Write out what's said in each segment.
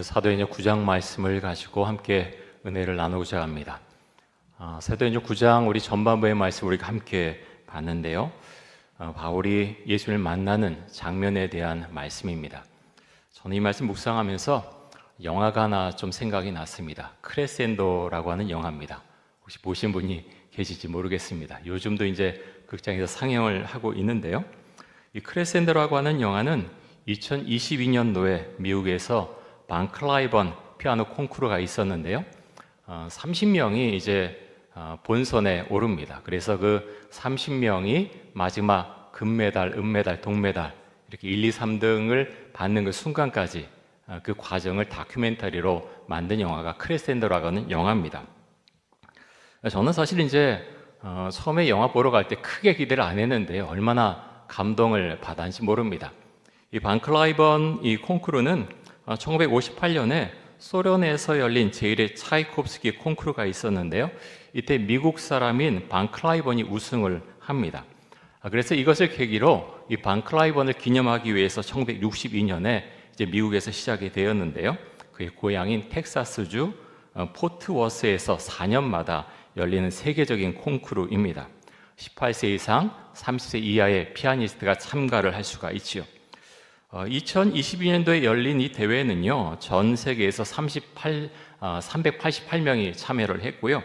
오늘 사도행전 9장 말씀을 가지고 함께 은혜를 나누고자 합니다. 아, 사도행전 9장 우리 전반부의 말씀 우리가 함께 봤는데요. 어, 바울이 예수를 만나는 장면에 대한 말씀입니다. 저는 이 말씀 묵상하면서 영화가 하나 좀 생각이 났습니다. 크레센도라고 하는 영화입니다. 혹시 보신 분이 계실지 모르겠습니다. 요즘도 이제 극장에서 상영을 하고 있는데요. 이 크레센도라고 하는 영화는 2022년도에 미국에서 방클라이번 피아노 콩쿠르가 있었는데요. 어, 30명이 이제 어, 본선에 오릅니다. 그래서 그 30명이 마지막 금메달, 은메달, 동메달 이렇게 1, 2, 3등을 받는 그 순간까지 어, 그 과정을 다큐멘터리로 만든 영화가 크레센더라고 하는 영화입니다. 저는 사실 이제 어, 처음에 영화 보러 갈 때 크게 기대를 안 했는데 얼마나 감동을 받았는지 모릅니다. 이 반클라이번 이 콩쿠르는 1958년에 소련에서 열린 제1의 차이콥스키 콩쿠르가 있었는데요. 이때 미국 사람인 반클라이번이 우승을 합니다. 아, 그래서 이것을 계기로 이 반클라이번을 기념하기 위해서 1962년에 이제 미국에서 시작이 되었는데요. 그의 고향인 텍사스주 어, 포트워스에서 4년마다 열리는 세계적인 콩쿠르입니다. 18세 이상 30세 이하의 피아니스트가 참가를 할 수가 있지요. 2022년도에 어, 열린 이 대회는요, 전 세계에서 38, 388명이 어, 참여를 했고요.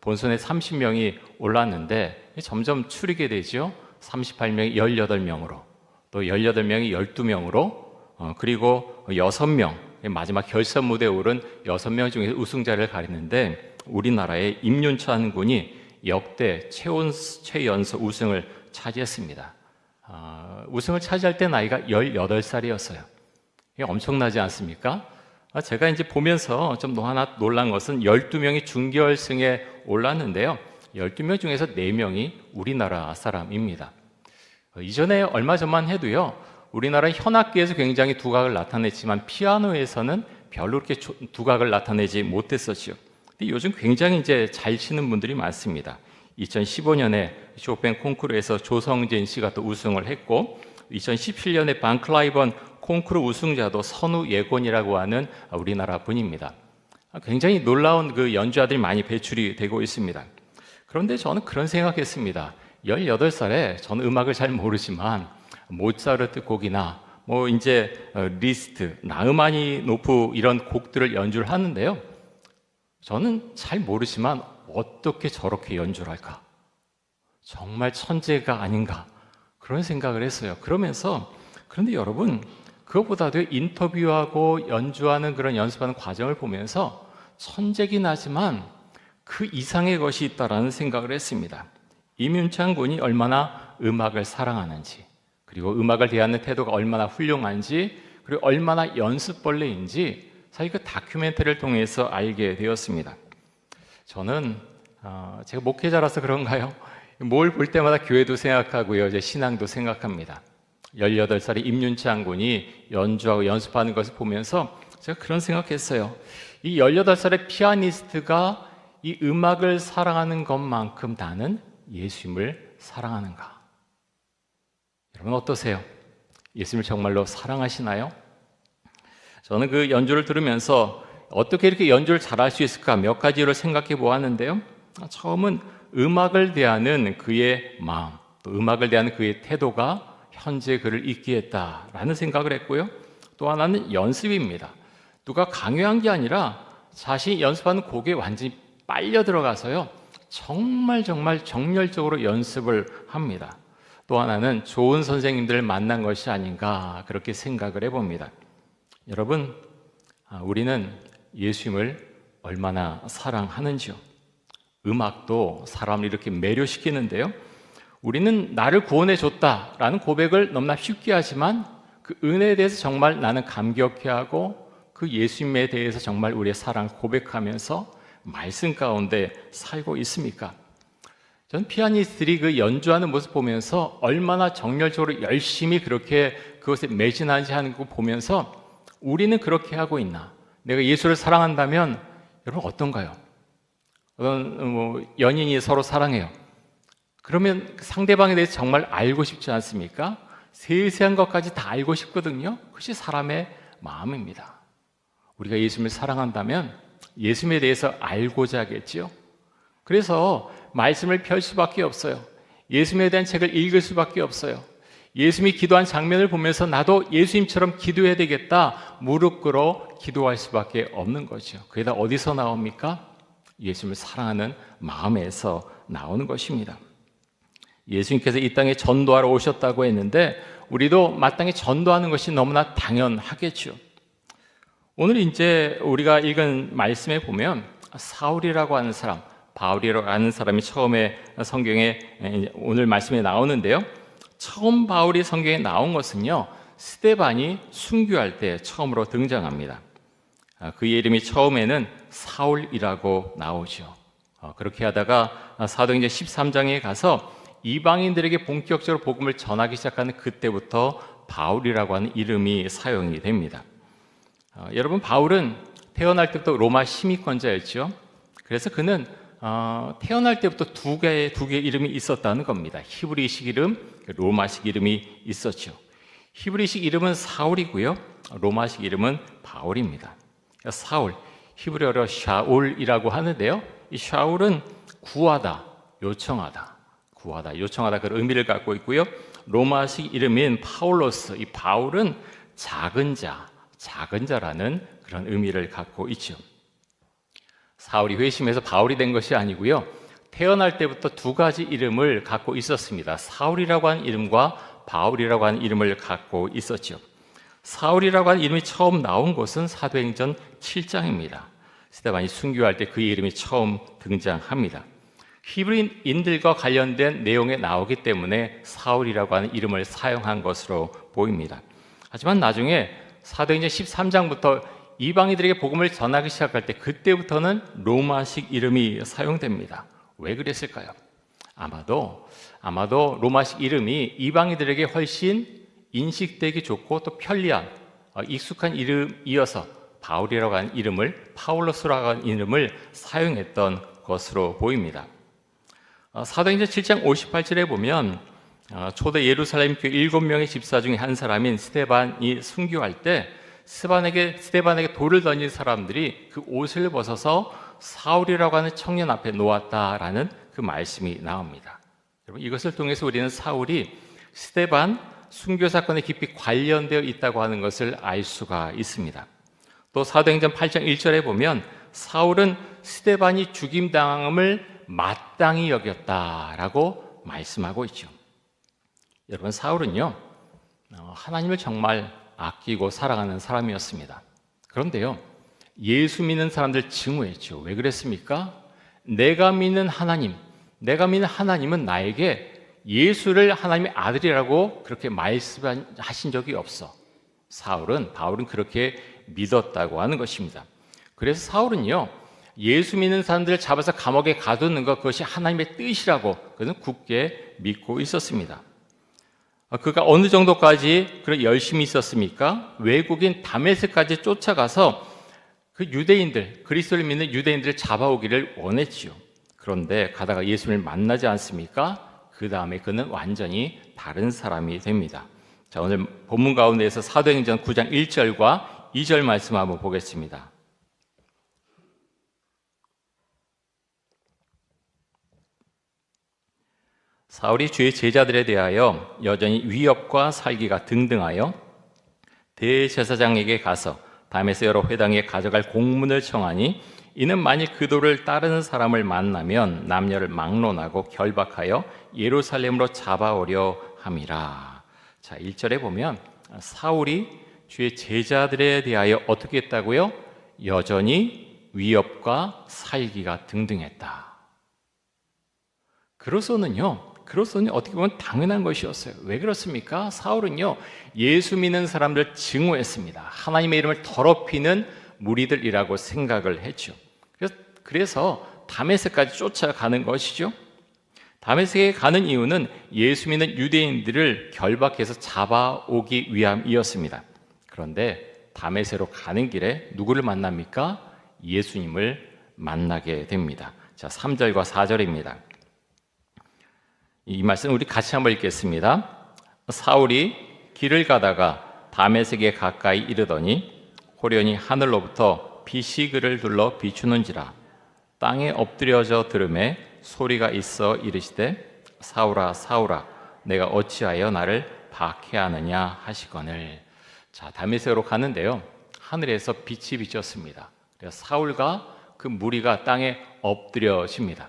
본선에 30명이 올랐는데 점점 추리게 되죠. 38명이 18명으로, 또 18명이 12명으로, 어, 그리고 6명, 마지막 결선 무대에 오른 6명 중에서 우승자를 가리는데 우리나라의 임윤찬 군이 역대 최연소 우승을 차지했습니다. 어, 우승을 차지할 때 나이가 18살이었어요. 이게 엄청나지 않습니까? 아, 제가 이제 보면서 좀 하나 놀란 것은 12명이 준결승에 올랐는데요. 12명 중에서 4명이 우리나라 사람입니다. 어, 이전에 얼마 전만 해도요. 우리나라 현악기에서 굉장히 두각을 나타냈지만 피아노에서는 별로 그렇게 두각을 나타내지 못했었지요. 근데 요즘 굉장히 이제 잘 치는 분들이 많습니다. 2015년에 쇼팽 콩쿠르에서 조성진 씨가 또 우승을 했고 2017년에 반클라이번 콩쿠르 우승자도 선우 예곤이라고 하는 우리나라 분입니다. 굉장히 놀라운 그 연주자들이 많이 배출이 되고 있습니다. 그런데 저는 그런 생각했습니다. 18살에 저는 음악을 잘 모르지만 모차르트 곡이나 뭐 이제 어, 리스트, 나흐마니노프 이런 곡들을 연주를 하는데요. 저는 잘 모르지만 어떻게 저렇게 연주를 할까? 정말 천재가 아닌가? 그런 생각을 했어요. 그러면서, 그런데 여러분, 그것보다도 인터뷰하고 연주하는 그런 연습하는 과정을 보면서 천재긴 하지만 그 이상의 것이 있다라는 생각을 했습니다. 이윤창 군이 얼마나 음악을 사랑하는지, 그리고 음악을 대하는 태도가 얼마나 훌륭한지, 그리고 얼마나 연습벌레인지 사실 그 다큐멘터리를 통해서 알게 되었습니다. 저는 어, 제가 목회자라서 그런가요? 뭘 볼 때마다 교회도 생각하고요, 이제 신앙도 생각합니다. 18살의 임윤창 군이 연주하고 연습하는 것을 보면서 제가 그런 생각했어요. 이 18살의 피아니스트가 이 음악을 사랑하는 것만큼 나는 예수님을 사랑하는가? 여러분 어떠세요? 예수님을 정말로 사랑하시나요? 저는 그 연주를 들으면서 어떻게 이렇게 연주를 잘할 수 있을까 몇 가지를 생각해 보았는데요. 처음은 음악을 대하는 그의 마음, 또 음악을 대하는 그의 태도가 현재 그를 있게 했다라는 생각을 했고요. 또 하나는 연습입니다. 누가 강요한 게 아니라 자신이 연습하는 곡에 완전히 빨려 들어가서요. 정말 정말 정열적으로 연습을 합니다. 또 하나는 좋은 선생님들을 만난 것이 아닌가 그렇게 생각을 해봅니다. 여러분, 아, 우리는 예수님을 얼마나 사랑하는지요. 음악도 사람을 이렇게 매료시키는데요. 우리는 나를 구원해 줬다라는 고백을 너무나 쉽게 하지만 그 은혜에 대해서 정말 나는 감격해 하고 그 예수님에 대해서 정말 우리의 사랑을 고백하면서 말씀 가운데 살고 있습니까? 전 피아니스트들이 그 연주하는 모습 보면서 얼마나 정열적으로 열심히 그렇게 그것에 매진하지 하는 거 보면서 우리는 그렇게 하고 있나? 내가 예수를 사랑한다면 여러분 어떤가요? 어떤 뭐 연인이 서로 사랑해요. 그러면 그 상대방에 대해서 정말 알고 싶지 않습니까? 세세한 것까지 다 알고 싶거든요. 그것이 사람의 마음입니다. 우리가 예수님을 사랑한다면 예수님에 대해서 알고자 하겠지요. 그래서 말씀을 펼 수밖에 없어요. 예수님에 대한 책을 읽을 수밖에 없어요. 예수님이 기도한 장면을 보면서 나도 예수님처럼 기도해야 되겠다. 무릎 꿇어 기도할 수밖에 없는 거죠. 그게 다 어디서 나옵니까? 예수님을 사랑하는 마음에서 나오는 것입니다. 예수님께서 이 땅에 전도하러 오셨다고 했는데 우리도 마땅히 전도하는 것이 너무나 당연하겠죠. 오늘 이제 우리가 읽은 말씀에 보면 사울이라고 하는 사람, 바울이라고 하는 사람이 처음에 성경에 오늘 말씀에 나오는데요. 처음 바울이 성경에 나온 것은요. 스테반이 순교할 때 처음으로 등장합니다. 아, 그의 이름이 처음에는 사울이라고 나오죠. 어, 그렇게 하다가 사도행전 13장에 가서 이방인들에게 본격적으로 복음을 전하기 시작하는 그때부터 바울이라고 하는 이름이 사용이 됩니다. 어, 여러분 바울은 태어날 때부터 로마 시민권자였죠. 그래서 그는 어, 태어날 때부터 두 개의 두 개의 이름이 있었다는 겁니다. 히브리식 이름, 로마식 이름이 있었죠. 히브리식 이름은 사울이고요. 로마식 이름은 바울입니다. 사울, 히브리어로 샤울이라고 하는데요. 이 샤울은 구하다, 요청하다, 구하다, 요청하다 그런 의미를 갖고 있고요. 로마식 이름인 파울로스, 이 바울은 작은 자, 작은 자라는 그런 의미를 갖고 있죠. 사울이 회심해서 바울이 된 것이 아니고요. 태어날 때부터 두 가지 이름을 갖고 있었습니다. 사울이라고 하는 이름과 바울이라고 하는 이름을 갖고 있었죠. 사울이라고 하는 이름이 처음 나온 곳은 사도행전 7장입니다. 스테반이 순교할 때 그의 이름이 처음 등장합니다. 히브리인들과 관련된 내용에 나오기 때문에 사울이라고 하는 이름을 사용한 것으로 보입니다. 하지만 나중에 사도행전 13장부터 이방인들에게 복음을 전하기 시작할 때 그때부터는 로마식 이름이 사용됩니다. 왜 그랬을까요? 아마도 아마도 로마식 이름이 이방인들에게 훨씬 인식되기 좋고 또 편리한 어, 익숙한 이름이어서 바울이라고 하는 이름을 파울로스라고 하는 이름을 사용했던 것으로 보입니다. 어, 사도행전 7장 58절에 보면 어, 초대 예루살렘 교회 7명의 집사 중에 한 사람인 스테반이 순교할 때 스테반에게 스테반에게 돌을 던진 사람들이 그 옷을 벗어서 사울이라고 하는 청년 앞에 놓았다라는 그 말씀이 나옵니다. 여러분 이것을 통해서 우리는 사울이 스테반 순교 사건에 깊이 관련되어 있다고 하는 것을 알 수가 있습니다. 또 사도행전 8장 1절에 보면 사울은 스테반이 죽임 당함을 마땅히 여겼다라고 말씀하고 있죠. 여러분 사울은요 어, 하나님을 정말 아끼고 사랑하는 사람이었습니다. 그런데요 예수 믿는 사람들 증오했죠. 왜 그랬습니까? 내가 믿는 하나님, 내가 믿는 하나님은 나에게 예수를 하나님의 아들이라고 그렇게 말씀하신 적이 없어. 사울은 바울은 그렇게 믿었다고 하는 것입니다. 그래서 사울은요 예수 믿는 사람들을 잡아서 감옥에 가두는 것 그것이 하나님의 뜻이라고 그는 굳게 믿고 있었습니다. 그가 어느 정도까지 그런 열심히 있었습니까? 외국인 다메스까지 쫓아가서 그 유대인들 그리스도를 믿는 유대인들을 잡아오기를 원했지요. 그런데 가다가 예수님을 만나지 않습니까? 그 다음에 그는 완전히 다른 사람이 됩니다. 자, 오늘 본문 가운데에서 사도행전 9장 1절과 2절 말씀 한번 보겠습니다. 사울이 주의 제자들에 대하여 여전히 위협과 살기가 등등하여 대제사장에게 가서 다메스 여러 회당에 가져갈 공문을 청하니 이는 만일 그도를 따르는 사람을 만나면 남녀를 막론하고 결박하여 예루살렘으로 잡아오려 함이라. 자, 1절에 보면 사울이 주의 제자들에 대하여 어떻게 했다고요? 여전히 위협과 살기가 등등했다. 그로서는요, 그로서는 어떻게 보면 당연한 것이었어요. 왜 그렇습니까? 사울은요, 예수 믿는 사람들 증오했습니다. 하나님의 이름을 더럽히는 무리들이라고 생각을 했죠. 그래서, 다메섹까지 쫓아가는 것이죠. 다메섹에 가는 이유는 예수 믿는 유대인들을 결박해서 잡아오기 위함이었습니다. 그런데 다메섹으로 가는 길에 누구를 만납니까? 예수님을 만나게 됩니다. 자, 3절과 4절입니다. 이 말씀 우리 같이 한번 읽겠습니다. 사울이 길을 가다가 다메섹에 가까이 이르더니 호련히 하늘로부터 빛이 그를 둘러 비추는지라 땅에 엎드려져 들음에 소리가 있어 이르시되 사울아 사울아 내가 어찌하여 나를 박해하느냐 하시거늘. 자 다메섹으로 가는데요. 하늘에서 빛이 비쳤습니다. 그래서 사울과 그 무리가 땅에 엎드려집니다.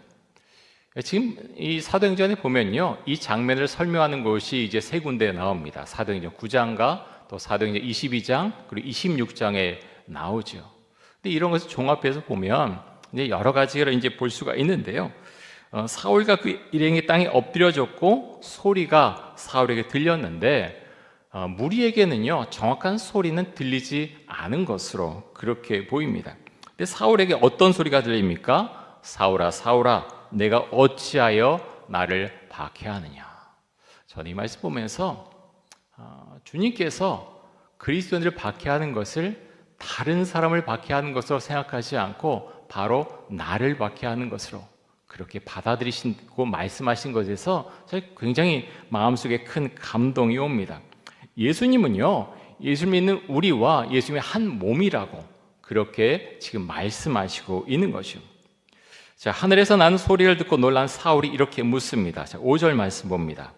지금 이 사도행전에 보면요 이 장면을 설명하는 것이 이제 세 군데 나옵니다. 사도행전 9장과 또 사도행전 22장 그리고 26장에 나오죠. 근데 이런 것을 종합해서 보면 여러 가지를 이제 볼 수가 있는데요. 어, 사울과 그 일행이 땅에 엎드려졌고 소리가 사울에게 들렸는데 어, 무리에게는요 정확한 소리는 들리지 않은 것으로 그렇게 보입니다. 근데 사울에게 어떤 소리가 들립니까? 사울아 사울아 내가 어찌하여 나를 박해하느냐. 저는 이 말씀 보면서 어, 주님께서 그리스도인을 박해하는 것을 다른 사람을 박해하는 것으로 생각하지 않고 바로 나를 박해하는 것으로 그렇게 받아들이시고 말씀하신 것에서 굉장히 마음속에 큰 감동이 옵니다. 예수님은요, 예수 믿는 우리와 예수님의 한 몸이라고 그렇게 지금 말씀하시고 있는 것이요. 자, 하늘에서 나는 소리를 듣고 놀란 사울이 이렇게 묻습니다. 자, 5절 말씀 봅니다.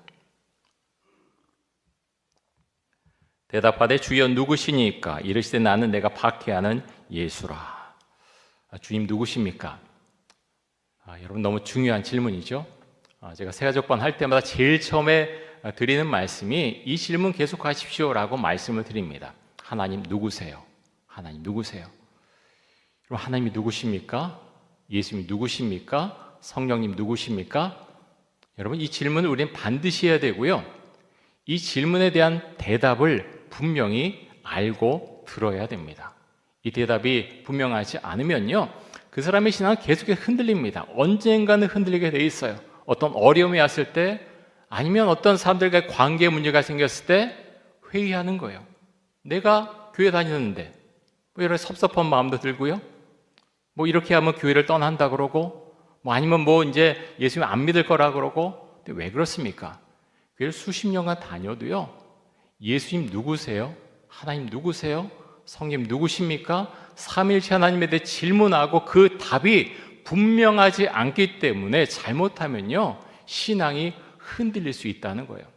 대답하되 주여 누구시니까 이르시되 나는 내가 박해하는 예수라. 아, 주님 누구십니까? 아, 여러분 너무 중요한 질문이죠. 아, 제가 세가족반 할 때마다 제일 처음에 드리는 말씀이 이 질문 계속하십시오라고 말씀을 드립니다. 하나님 누구세요? 하나님 누구세요? 그럼 하나님이 누구십니까? 예수님이 누구십니까? 성령님 누구십니까? 여러분 이 질문을 우리는 반드시 해야 되고요. 이 질문에 대한 대답을 분명히 알고 들어야 됩니다. 이 대답이 분명하지 않으면요. 그 사람의 신앙은 계속 흔들립니다. 언젠가는 흔들리게 돼 있어요. 어떤 어려움이 왔을 때 아니면 어떤 사람들과의 관계 문제가 생겼을 때 회의하는 거예요. 내가 교회 다니는데 뭐 이런 섭섭한 마음도 들고요. 뭐 이렇게 하면 교회를 떠난다 그러고 뭐 아니면 뭐 이제 예수님 안 믿을 거라 그러고 왜 그렇습니까? 교회를 수십 년간 다녀도요. 예수님 누구세요? 하나님 누구세요? 성님 누구십니까? 삼일체 하나님에 대해 질문하고 그 답이 분명하지 않기 때문에 잘못하면요. 신앙이 흔들릴 수 있다는 거예요.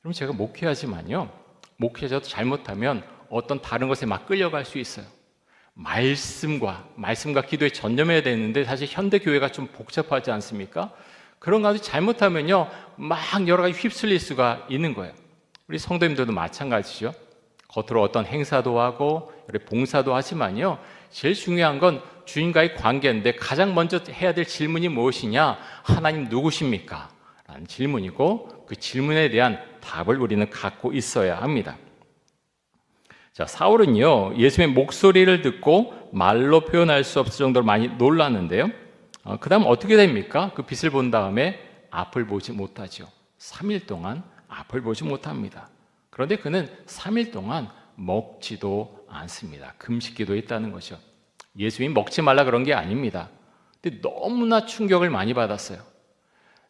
그럼 제가 목회하지만요. 목회자도 잘못하면 어떤 다른 것에 막 끌려갈 수 있어요. 말씀과 말씀과 기도에 전념해야 되는데 사실 현대 교회가 좀 복잡하지 않습니까? 그런 가운데 잘못하면요 막 여러 가지 휩쓸릴 수가 있는 거예요. 우리 성도님들도 마찬가지죠. 겉으로 어떤 행사도 하고 봉사도 하지만요. 제일 중요한 건 주님과의 관계인데 가장 먼저 해야 될 질문이 무엇이냐? 하나님 누구십니까? 라는 질문이고 그 질문에 대한 답을 우리는 갖고 있어야 합니다. 자, 사울은요, 예수님의 목소리를 듣고 말로 표현할 수 없을 정도로 많이 놀랐는데요. 어, 그 다음 어떻게 됩니까? 그 빛을 본 다음에 앞을 보지 못하죠. 3일 동안 앞을 보지 못합니다. 그런데 그는 3일 동안 먹지도 않습니다. 금식 기도 했다는 거죠. 예수님이 먹지 말라 그런 게 아닙니다. 근데 너무나 충격을 많이 받았어요.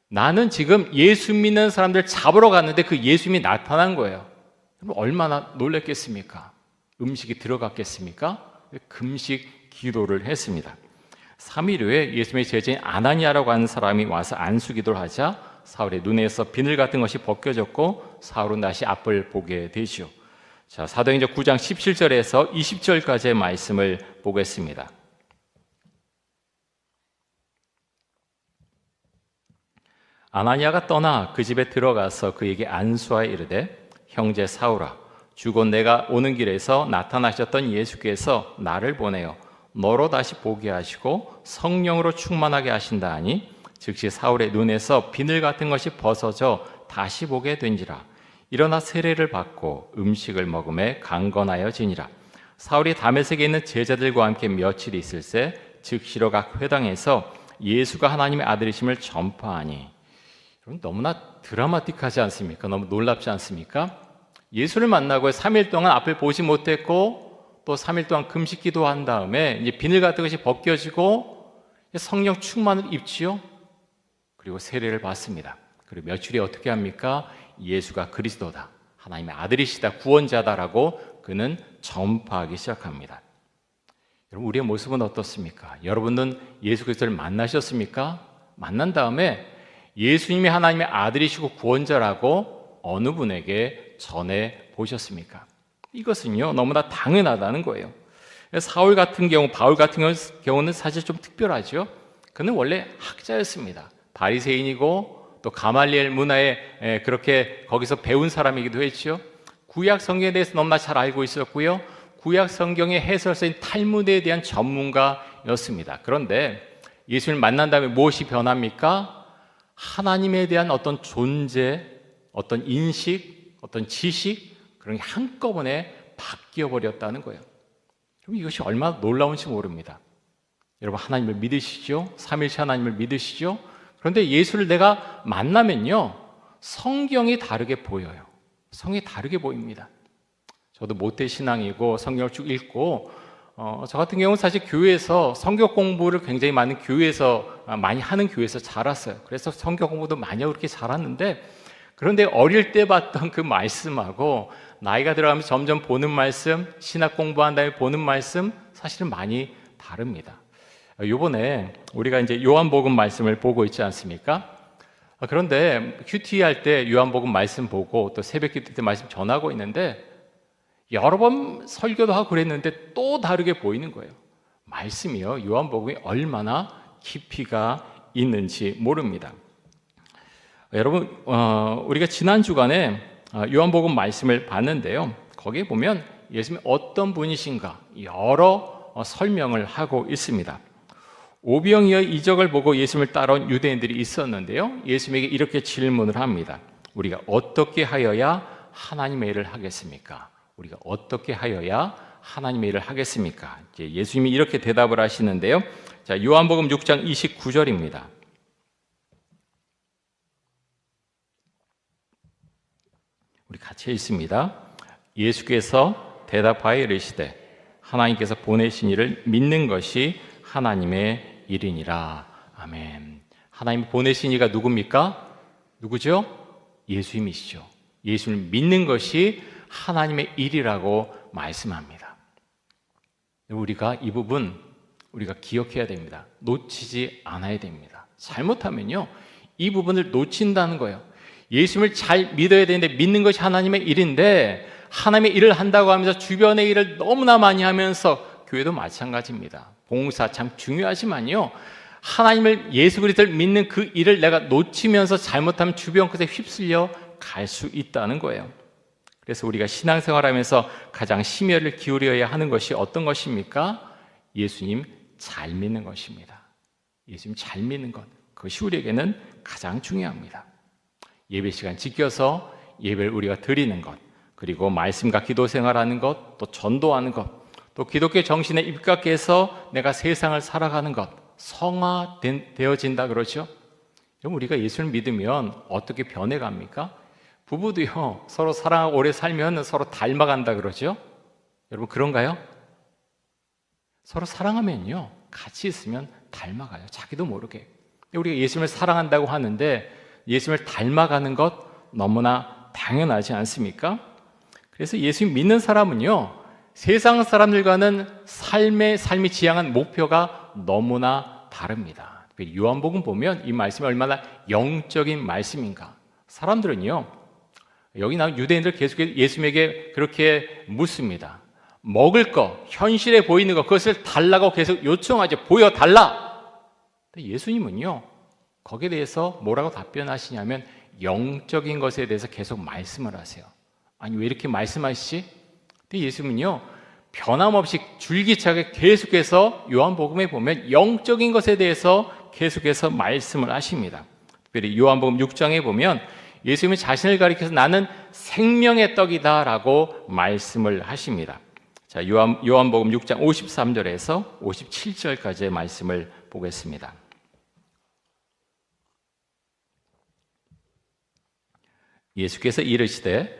나는 지금 예수 믿는 사람들 잡으러 갔는데 그 예수님이 나타난 거예요. 얼마나 놀랬겠습니까? 음식이 들어갔겠습니까? 금식 기도를 했습니다. 3일 후에 예수님의 제자인 아나니아라고 하는 사람이 와서 안수 기도를 하자 사울의 눈에서 비늘 같은 것이 벗겨졌고 사울은 다시 앞을 보게 되죠. 자, 사도행전 9장 17절에서 20절까지의 말씀을 보겠습니다. 아나니아가 떠나 그 집에 들어가서 그에게 안수하여 이르되 형제 사울아 주곧 내가 오는 길에서 나타나셨던 예수께서 나를 보내어 너로 다시 보게 하시고 성령으로 충만하게 하신다 하니 즉시 사울의 눈에서 비늘 같은 것이 벗어져 다시 보게 된지라 일어나 세례를 받고 음식을 먹음에 강건하여 지니라 사울이 다메섹에 있는 제자들과 함께 며칠 있을 새 즉시로 각 회당에서 예수가 하나님의 아들이심을 전파하니 너무나 드라마틱하지 않습니까? 너무 놀랍지 않습니까? 예수를 만나고 3일 동안 앞을 보지 못했고 또 3일 동안 금식 기도한 다음에 이제 비늘 같은 것이 벗겨지고 성령 충만을 입지요. 그리고 세례를 받습니다. 그리고 며칠이 어떻게 합니까? 예수가 그리스도다. 하나님의 아들이시다. 구원자다라고 그 그는 전파하기 시작합니다. 여러분 우리의 모습은 어떻습니까? 여러분은 예수 그리스도를 만나셨습니까? 만난 다음에 예수님이 하나님의 아들이시고 구원자라고 어느 분에게 전해 보셨습니까? 이것은요 너무나 당연하다는 거예요. 사울 같은 경우, 바울 같은 경우는 사실 좀 특별하죠. 그는 원래 학자였습니다. 바리새인이고 또 가말리엘 문화에 그렇게 거기서 배운 사람이기도 했죠. 구약 성경에 대해서 너무나 잘 알고 있었고요. 구약 성경의 해설서인 탈무드에 대한 전문가였습니다. 그런데 예수를 만난 다음에 무엇이 변합니까? 하나님에 대한 어떤 존재, 어떤 인식, 어떤 지식 그런 게 한꺼번에 바뀌어 버렸다는 거예요. 그럼 이것이 얼마나 놀라운지 모릅니다. 여러분 하나님을 믿으시죠? 삼일체 하나님을 믿으시죠? 그런데 예수를 내가 만나면요 성경이 다르게 보여요. 성이 다르게 보입니다. 저도 모태 신앙이고 성경을 쭉 읽고 어, 저 같은 경우는 사실 교회에서 성경 공부를 굉장히 많은 교회에서 아, 많이 하는 교회에서 자랐어요. 그래서 성경 공부도 많이 그렇게 잘하는데 그런데 어릴 때 봤던 그 말씀하고 나이가 들어가면서 점점 보는 말씀, 신학 공부한 다음에 보는 말씀 사실은 많이 다릅니다. 요번에 우리가 이제 요한복음 말씀을 보고 있지 않습니까? 아, 그런데 큐티 할때 요한복음 말씀 보고 또 새벽 기도 때 말씀 전하고 있는데 여러 번 설교도 하고 그랬는데 또 다르게 보이는 거예요. 말씀이요. 요한복음이 얼마나 깊이가 있는지 모릅니다. 여러분, 어, 우리가 지난 주간에 어, 요한복음 말씀을 봤는데요. 거기에 보면 예수님이 어떤 분이신가 여러 어, 설명을 하고 있습니다. 오병이어의 이적을 보고 예수님을 따라온 유대인들이 있었는데요. 예수님에게 이렇게 질문을 합니다. 우리가 어떻게 하여야 하나님의 일을 하겠습니까? 우리가 어떻게 하여야 하나님의 일을 하겠습니까? 이제 예수님이 이렇게 대답을 하시는데요. 자, 요한복음 6장 29절입니다. 우리 같이 읽습니다. 예수께서 대답하여 이르시되 하나님께서 보내신 이를 믿는 것이 하나님의 일이니라. 아멘. 하나님 보내신 이가 누굽니까? 누구죠? 예수님이시죠. 예수를 믿는 것이 하나님의 일이라고 말씀합니다. 우리가 이 부분 우리가 기억해야 됩니다. 놓치지 않아야 됩니다. 잘못하면요. 이 부분을 놓친다는 거예요. 예수님을 잘 믿어야 되는데 믿는 것이 하나님의 일인데 하나님의 일을 한다고 하면서 주변의 일을 너무나 많이 하면서 교회도 마찬가지입니다. 봉사 참 중요하지만요. 하나님을 예수 그리스도를 믿는 그 일을 내가 놓치면서 잘못하면 주변 것에 휩쓸려 갈 수 있다는 거예요. 그래서 우리가 신앙생활하면서 가장 심혈을 기울여야 하는 것이 어떤 것입니까? 예수님 잘 믿는 것입니다. 예수님 잘 믿는 것. 그것이 우리에게는 가장 중요합니다. 예배 시간 지켜서 예배를 우리가 드리는 것, 그리고 말씀과 기도 생활하는 것, 또 전도하는 것, 또 기독교 정신에 입각해서 내가 세상을 살아가는 것, 성화되어진다 그러죠? 그럼 우리가 예수를 믿으면 어떻게 변해갑니까? 부부도요, 서로 사랑하고 오래 살면 서로 닮아간다 그러죠? 여러분, 그런가요? 서로 사랑하면요, 같이 있으면 닮아가요. 자기도 모르게. 우리가 예수님을 사랑한다고 하는데 예수님을 닮아가는 것 너무나 당연하지 않습니까? 그래서 예수님 믿는 사람은요, 세상 사람들과는 삶의 삶이 지향한 목표가 너무나 다릅니다. 요한복음 보면 이 말씀이 얼마나 영적인 말씀인가. 사람들은요, 여기 나온 유대인들 계속 예수님에게 그렇게 묻습니다. 먹을 거, 현실에 보이는 거, 그것을 달라고 계속 요청하죠. 보여 달라! 예수님은요, 거기에 대해서 뭐라고 답변하시냐면, 영적인 것에 대해서 계속 말씀을 하세요. 아니, 왜 이렇게 말씀하시지? 근데 예수님은요, 변함없이 줄기차게 계속해서 요한복음에 보면 영적인 것에 대해서 계속해서 말씀을 하십니다. 특별히 요한복음 6장에 보면 예수님이 자신을 가리켜서 나는 생명의 떡이다라고 말씀을 하십니다. 자, 요한, 요한복음 6장 53절에서 57절까지의 말씀을 보겠습니다. 예수께서 이르시되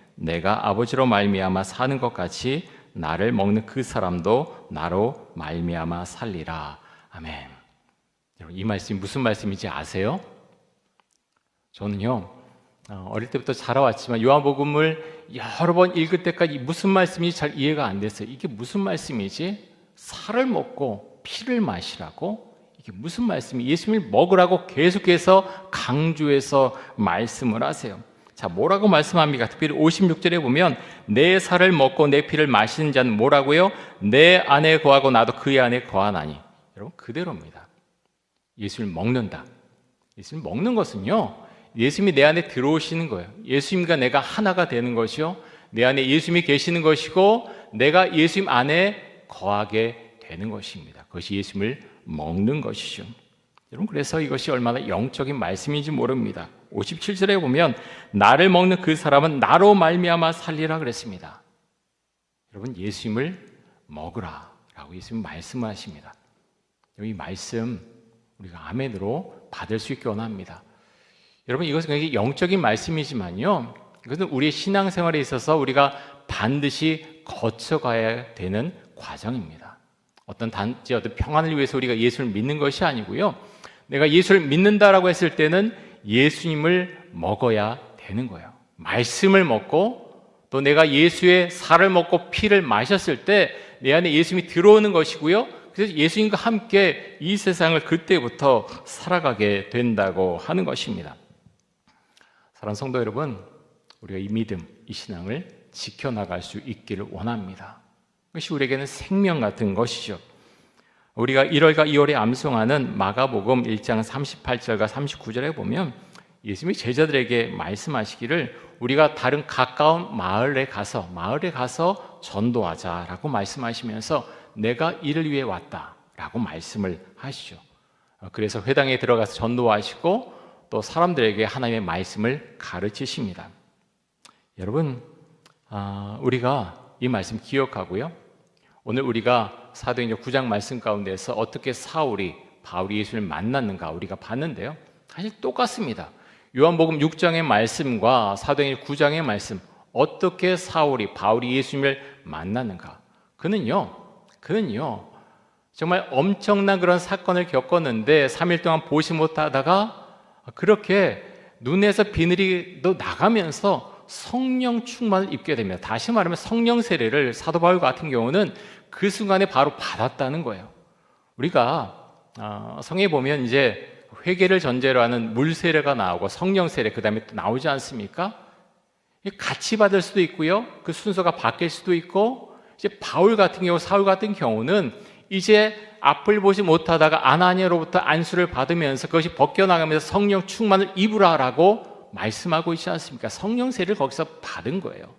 내가 아버지로 말미암아 사는 것 같이 나를 먹는 그 사람도 나로 말미암아 살리라. 아멘. 여러분 이 말씀이 무슨 말씀인지 아세요? 저는요 어, 어릴 때부터 자라왔지만 요한복음을 여러 번 읽을 때까지 무슨 말씀인지 잘 이해가 안 됐어요. 이게 무슨 말씀이지? 살을 먹고 피를 마시라고? 이게 무슨 말씀이? 예수님을 먹으라고 계속해서 강조해서 말씀을 하세요. 자, 뭐라고 말씀합니까? 특별히 56절에 보면 내 살을 먹고 내 피를 마시는 자는 뭐라고요? 내 안에 거하고 나도 그의 안에 거하나니. 여러분 그대로입니다. 예수를 먹는다. 예수를 먹는 것은요. 예수님이 내 안에 들어오시는 거예요. 예수님과 내가 하나가 되는 것이요. 내 안에 예수님이 계시는 것이고 내가 예수님 안에 거하게 되는 것입니다. 그것이 예수님을 먹는 것이죠. 여러분 그래서 이것이 얼마나 영적인 말씀인지 모릅니다. 57절에 보면 나를 먹는 그 사람은 나로 말미암아 살리라 그랬습니다. 여러분 예수님을 먹으라라고 예수님 말씀하십니다. 이 말씀 우리가 아멘으로 받을 수 있게 원합니다. 여러분 이것은 굉장히 영적인 말씀이지만요. 이것은 우리의 신앙생활에 있어서 우리가 반드시 거쳐가야 되는 과정입니다. 어떤 단지 어떤 평안을 위해서 우리가 예수를 믿는 것이 아니고요. 내가 예수를 믿는다라고 했을 때는 예수님을 먹어야 되는 거예요. 말씀을 먹고 또 내가 예수의 살을 먹고 피를 마셨을 때 내 안에 예수님이 들어오는 것이고요. 그래서 예수님과 함께 이 세상을 그때부터 살아가게 된다고 하는 것입니다. 사랑하는 성도 여러분, 우리가 이 믿음, 이 신앙을 지켜나갈 수 있기를 원합니다. 그것이 우리에게는 생명 같은 것이죠. 우리가 1월과 2월에 암송하는 마가복음 1장 38절과 39절에 보면 예수님이 제자들에게 말씀하시기를 우리가 다른 가까운 마을에 가서 마을에 가서 전도하자라고 말씀하시면서 내가 이를 위해 왔다라고 말씀을 하시죠. 그래서 회당에 들어가서 전도하시고 또 사람들에게 하나님의 말씀을 가르치십니다. 여러분, 아, 우리가 이 말씀 기억하고요. 오늘 우리가 사도행전 9장 말씀 가운데서 어떻게 사울이 바울이 예수를 만났는가 우리가 봤는데요. 사실 똑같습니다. 요한복음 6장의 말씀과 사도행전 9장의 말씀 어떻게 사울이 바울이 예수님을 만났는가? 그는요. 그는요. 정말 엄청난 그런 사건을 겪었는데 3일 동안 보지 못하다가 그렇게 눈에서 비늘이 또 나가면서 성령 충만을 입게 됩니다. 다시 말하면 성령 세례를 사도 바울 같은 경우는 그 순간에 바로 받았다는 거예요. 우리가 어, 성에 보면 이제 회개를 전제로 하는 물 세례가 나오고 성령 세례 그다음에 또 나오지 않습니까? 같이 받을 수도 있고요. 그 순서가 바뀔 수도 있고 이제 바울 같은 경우 사울 같은 경우는 이제 앞을 보지 못하다가 아나니아로부터 안수를 받으면서 그것이 벗겨나가면서 성령 충만을 입으라라고 말씀하고 있지 않습니까? 성령 세를 거기서 받은 거예요.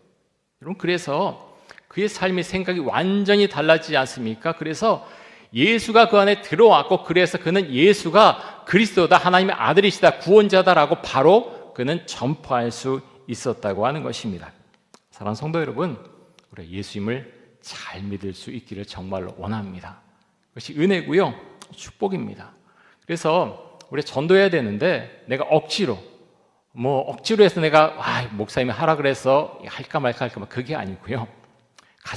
여러분 그래서 그의 삶의 생각이 완전히 달라지지 않습니까? 그래서 예수가 그 안에 들어왔고 그래서 그는 예수가 그리스도다 하나님의 아들이시다 구원자다라고 바로 그는 전파할 수 있었다고 하는 것입니다. 사랑하는 성도 여러분, 우리 예수님을 잘 믿을 수 있기를 정말로 원합니다. 그것이 은혜고요. 축복입니다. 그래서 우리 전도해야 되는데 내가 억지로 뭐 억지로 해서 내가 아, 목사님이 하라 그래서 할까 말까 할까 그게 아니고요.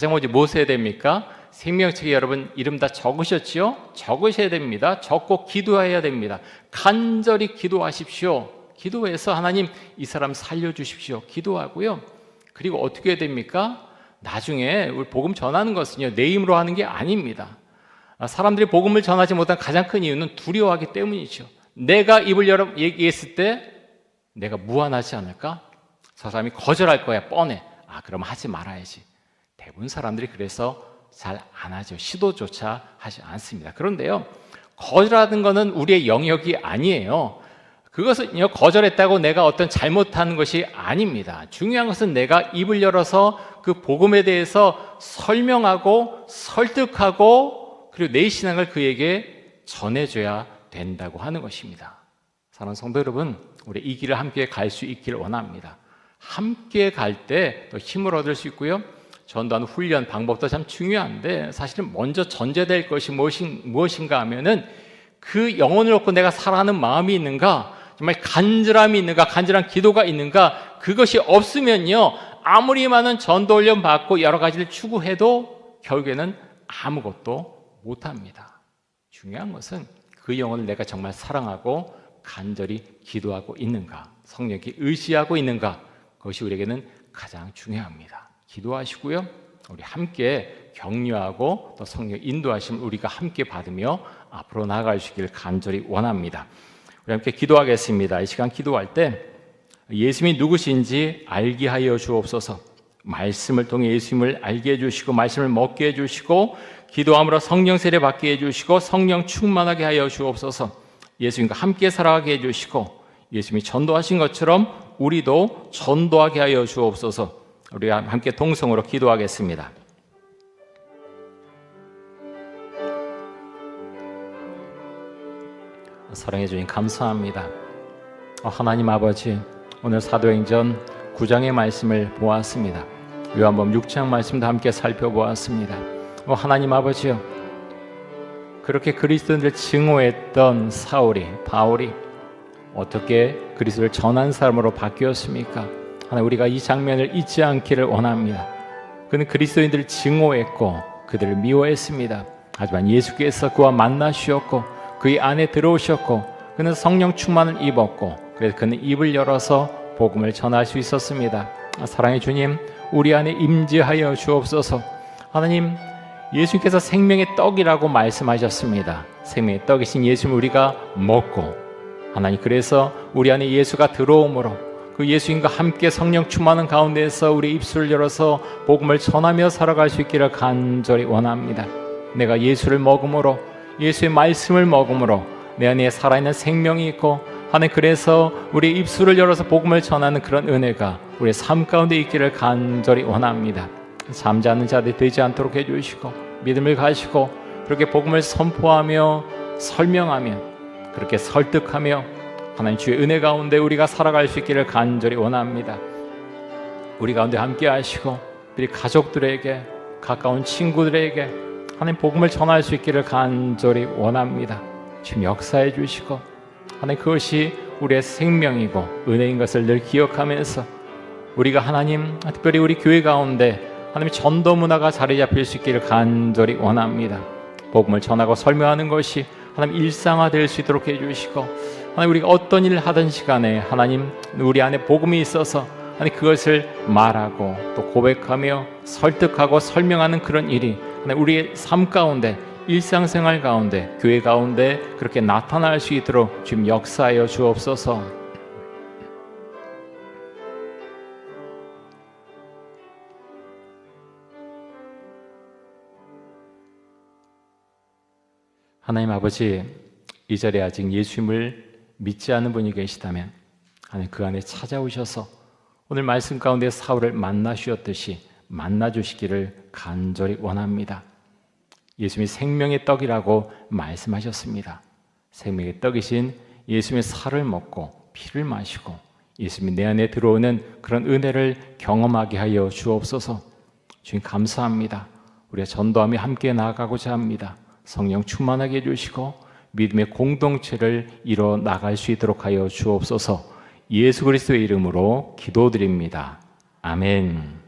먼저 뭐 해야 됩니까? 생명책에 여러분 이름 다 적으셨지요? 적으셔야 됩니다. 적고 기도해야 됩니다. 간절히 기도하십시오. 기도해서 하나님 이 사람 살려주십시오. 기도하고요. 그리고 어떻게 해야 됩니까? 나중에 우리 복음 전하는 것은요 내 힘으로 하는 게 아닙니다. 아, 사람들이 복음을 전하지 못한 가장 큰 이유는 두려워하기 때문이죠. 내가 입을 열어 얘기했을 때 내가 무한하지 않을까? 저 사람이 거절할 거야 뻔해. 아 그럼 하지 말아야지. 대부분 사람들이 그래서 잘 안 하죠. 시도조차 하지 않습니다. 그런데요 거절하는 것은 우리의 영역이 아니에요. 그것은요 거절했다고 내가 어떤 잘못하는 것이 아닙니다. 중요한 것은 내가 입을 열어서 그 복음에 대해서 설명하고 설득하고 그리고 내 신앙을 그에게 전해줘야 된다고 하는 것입니다. 사랑하는 성도 여러분, 우리 이 길을 함께 갈 수 있기를 원합니다. 함께 갈때더 힘을 얻을 수 있고요. 전도하는 훈련 방법도 참 중요한데 사실은 먼저 전제될 것이 무엇인, 무엇인가 하면은 그 영혼을 얻고 내가 살아가는 마음이 있는가 정말 간절함이 있는가 간절한 기도가 있는가 그것이 없으면요 아무리 많은 전도 훈련 받고 여러 가지를 추구해도 결국에는 아무것도 못합니다. 중요한 것은 그 영혼을 내가 정말 사랑하고 간절히 기도하고 있는가 성령께 의지하고 있는가 그것이 우리에게는 가장 중요합니다. 기도하시고요. 우리 함께 격려하고 또 성령 인도하심을 우리가 함께 받으며 앞으로 나아갈 수 있기를 간절히 원합니다. 우리 함께 기도하겠습니다. 이 시간 기도할 때 예수님이 누구신지 알게 하여 주옵소서. 말씀을 통해 예수님을 알게 해 주시고 말씀을 먹게 해 주시고 기도함으로 성령 세례 받게 해 주시고 성령 충만하게 하여 주옵소서. 예수님과 함께 살아가게 해 주시고 예수님이 전도하신 것처럼 우리도 전도하게 하여 주옵소서. 우리 함께 동성으로 기도하겠습니다. 사랑해 주님 감사합니다. 어, 하나님 아버지 오늘 사도행전 9장의 말씀을 보았습니다. 요한복음 6장 말씀도 함께 살펴보았습니다. 어, 하나님 아버지요 그렇게 그리스도인들 증오했던 사울이 바울이 어떻게 그리스도를 전한 사람으로 바뀌었습니까? 하나님 우리가 이 장면을 잊지 않기를 원합니다. 그는 그리스도인들을 증오했고 그들을 미워했습니다. 하지만 예수께서 그와 만나주셨고 그의 안에 들어오셨고 그는 성령 충만을 입었고 그래서 그는 입을 열어서 복음을 전할 수 있었습니다. 사랑의 주님, 우리 안에 임재하여 주옵소서. 하나님, 예수님께서 생명의 떡이라고 말씀하셨습니다. 생명의 떡이신 예수님 우리가 먹고 하나님 그래서 우리 안에 예수가 들어오므로 그 예수님과 함께 성령 충만한 가운데에서 우리 입술을 열어서 복음을 전하며 살아갈 수 있기를 간절히 원합니다. 내가 예수를 먹음으로 예수의 말씀을 먹음으로 내 안에 살아있는 생명이 있고 하나님 그래서 우리 입술을 열어서 복음을 전하는 그런 은혜가 우리 삶 가운데 있기를 간절히 원합니다. 잠자는 자들 되지 않도록 해주시고 믿음을 가시고 그렇게 복음을 선포하며 설명하며 그렇게 설득하며 하나님 주의 은혜 가운데 우리가 살아갈 수 있기를 간절히 원합니다. 우리 가운데 함께 하시고 우리 가족들에게 가까운 친구들에게 하나님 복음을 전할 수 있기를 간절히 원합니다. 지금 역사해 주시고 하나님 그것이 우리의 생명이고 은혜인 것을 늘 기억하면서 우리가 하나님 특별히 우리 교회 가운데 하나님 전도 문화가 자리 잡힐 수 있기를 간절히 원합니다. 복음을 전하고 설명하는 것이 하나님 일상화될 수 있도록 해주시고 하나님 우리가 어떤 일을 하던 시간에 하나님 우리 안에 복음이 있어서 하나님 그것을 말하고 또 고백하며 설득하고 설명하는 그런 일이 하나님 우리의 삶 가운데 일상생활 가운데 교회 가운데 그렇게 나타날 수 있도록 지금 역사하여 주옵소서. 하나님 아버지 이 자리에 아직 예수님을 믿지 않는 분이 계시다면 하나님 그 안에 찾아오셔서 오늘 말씀 가운데 사울을 만나 주었듯이 만나 주시기를 간절히 원합니다. 예수님이 생명의 떡이라고 말씀하셨습니다. 생명의 떡이신 예수님의 살을 먹고 피를 마시고 예수님이 내 안에 들어오는 그런 은혜를 경험하게 하여 주옵소서. 주님 감사합니다. 우리가 전도하며 함께 나아가고자 합니다. 성령 충만하게 해주시고 믿음의 공동체를 이뤄 나갈 수 있도록 하여 주옵소서. 예수 그리스도의 이름으로 기도드립니다. 아멘.